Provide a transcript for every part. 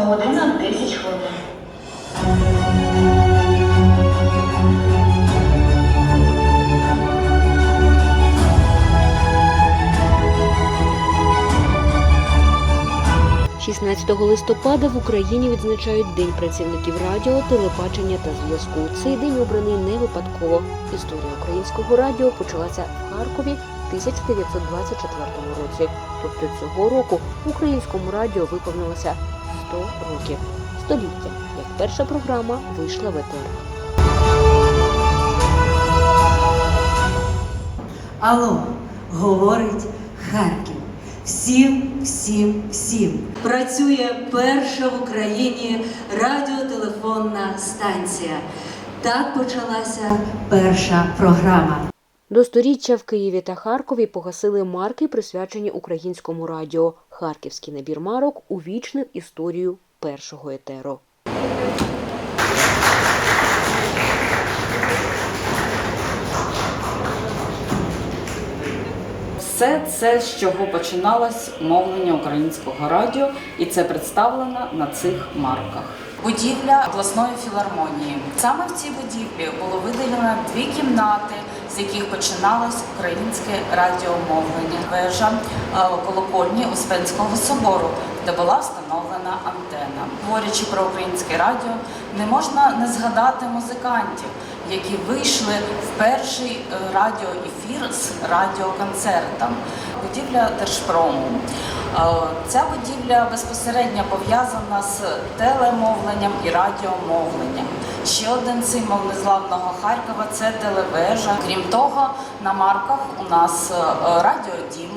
8 година 10 хвилин. 16 листопада в Україні відзначають День працівників радіо, телебачення та зв'язку. Цей день обраний не випадково. Історія українського радіо почалася в Харкові в 1924 році. Тобто цього року українському радіо виповнилося 100 років. Століття, як перша програма вийшла в етер. Алло, говорить Харків. Всім, всім, всім. Працює перша в Україні радіотелефонна станція. Так почалася перша програма. До сторіччя в Києві та Харкові погасили марки, присвячені українському радіо. Харківський набір марок увічнив історію першого етеру. Все це, з чого починалось мовлення українського радіо, і це представлено на цих марках. Будівля обласної філармонії. Саме в цій будівлі було виділено дві кімнати, з яких починалось українське радіомовлення. Вежа е, колокольні Успенського собору, де була встановлена антена. Говорячи про українське радіо, не можна не згадати музикантів, які вийшли в перший е, радіоефір з радіоконцертом. Будівля Держпрому. Е, Ця будівля безпосередньо пов'язана з телемовленням і радіомовленням. Ще один символ незламного Харкова це телевежа. Крім того, на марках у нас е, радіодім,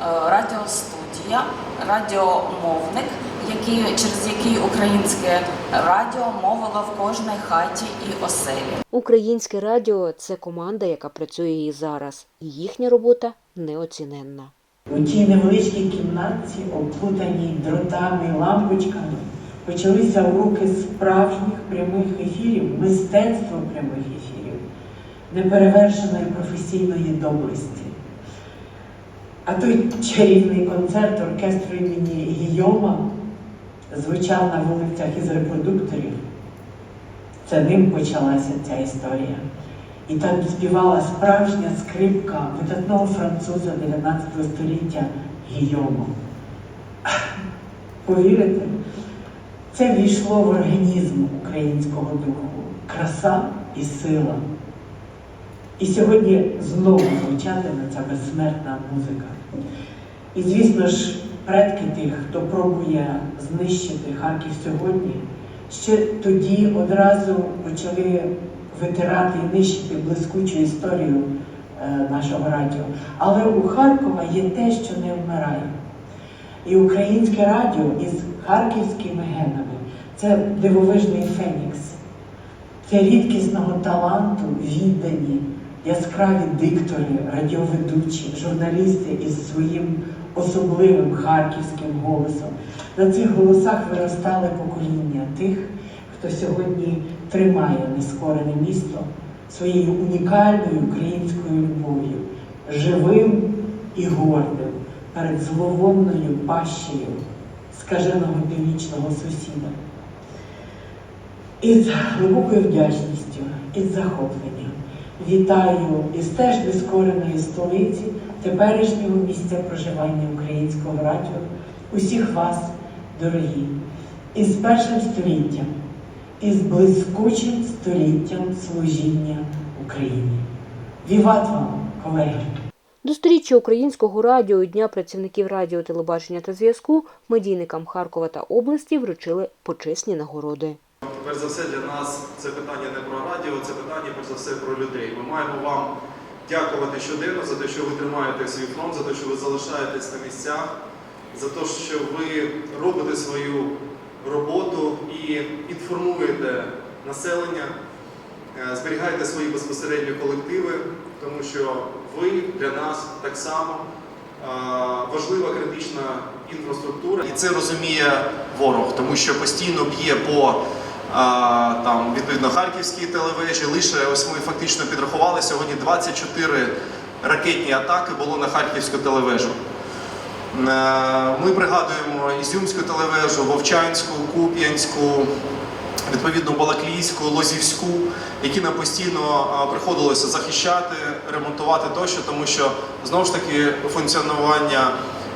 е, радіостудія, радіомовник, який, через який українське радіо мовило в кожній хаті і оселі. Українське радіо це команда, яка працює і зараз, і їхня робота неоціненна. У тій невеличкій кімнатці, обплутаній дротами і лампочками, почалися уроки справжніх прямих ефірів, мистецтва прямих ефірів, неперевершеної професійної доблесті. А той чарівний концерт оркестру імені Гійома звучав на вулицях із репродукторів. Це ним почалася ця історія. І там співала справжня скрипка видатного француза 19 століття Гійома. Повірите, це війшло в організм українського духу. Краса і сила. І сьогодні знову звучатиме ця безсмертна музика. І, звісно ж, предки тих, хто пробує знищити Харків сьогодні, ще тоді одразу почали витирати і нищити блискучу історію е, нашого радіо. Але у Харкова є те, що не вмирає. І українське радіо із харківськими генами це дивовижний фенікс. Це рідкісного таланту віддані, яскраві диктори, радіоведучі, журналісти із своїм особливим харківським голосом. На цих голосах виростали покоління тих, хто сьогодні тримає нескорене місто своєю унікальною українською любов'ю, живим і гордим перед зловонною пащею скаженого північного сусіда. Із глибокою вдячністю, із захопленням вітаю із теж нескореної столиці теперішнього місця проживання українського радіо, усіх вас, дорогі, із першим століттям, із блискучим століттям служіння Україні. Віват вам, колеги! До сторіччя українського радіо і Дня працівників радіо, телебачення та зв'язку медійникам Харкова та області вручили почесні нагороди. Перш за все, для нас це питання не про радіо, це питання перш за все про людей. Ми маємо вам дякувати щоденно за те, що ви тримаєте свій фронт, за те, що ви залишаєтесь на місцях, за те, що ви робите свою роботу і інформуєте населення, е, зберігаєте свої безпосередньо колективи, тому що ви для нас так само важлива критична інфраструктура. І це розуміє ворог, тому що постійно б'є по там, відповідно, харківській телевежі. Лише ось ми фактично підрахували сьогодні 24 ракетні атаки було на харківську телевежу. Е, Ми пригадуємо Ізюмську телевежу, Вовчанську, Куп'янську, відповідно Балаклійську, Лозівську, які нам постійно приходилося захищати, ремонтувати тощо, тому що знову ж таки функціонування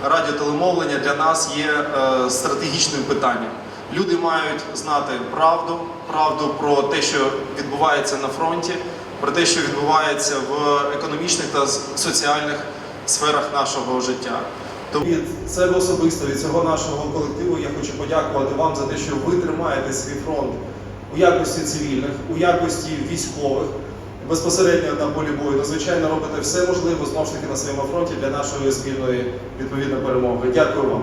радіотелемовлення для нас є е, стратегічним питанням. Люди мають знати правду, правду про те, що відбувається на фронті, про те, що відбувається в економічних та соціальних сферах нашого життя. Від себе особисто, від цього нашого колективу я хочу подякувати вам за те, що ви тримаєте свій фронт у якості цивільних, у якості військових, безпосередньо на полі бою. Звичайно, робите все можливе знову ж таки на своєму фронті для нашої спільної відповідної перемоги. Дякую вам.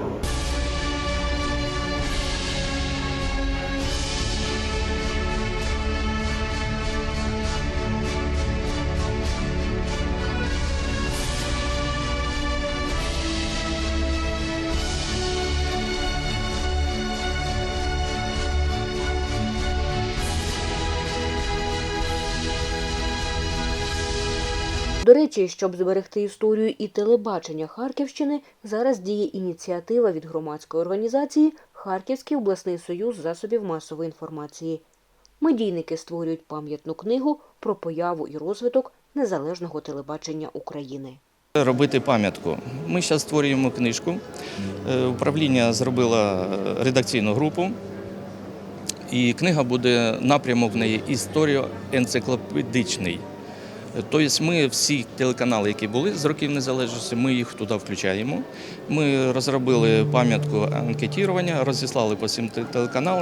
Речі, щоб зберегти історію і телебачення Харківщини, зараз діє ініціатива від громадської організації Харківський обласний союз засобів масової інформації. Медійники створюють пам'ятну книгу про появу і розвиток незалежного телебачення України. Робити пам'ятку. Ми зараз створюємо книжку. Е, Управління зробило е, редакційну групу, і книга буде напрямок в неї історіо-енциклопедичний. Тобто ми всі телеканали, які були з років незалежності, ми їх туди включаємо. Ми розробили пам'ятку анкетування, розіслали по всім телеканалам.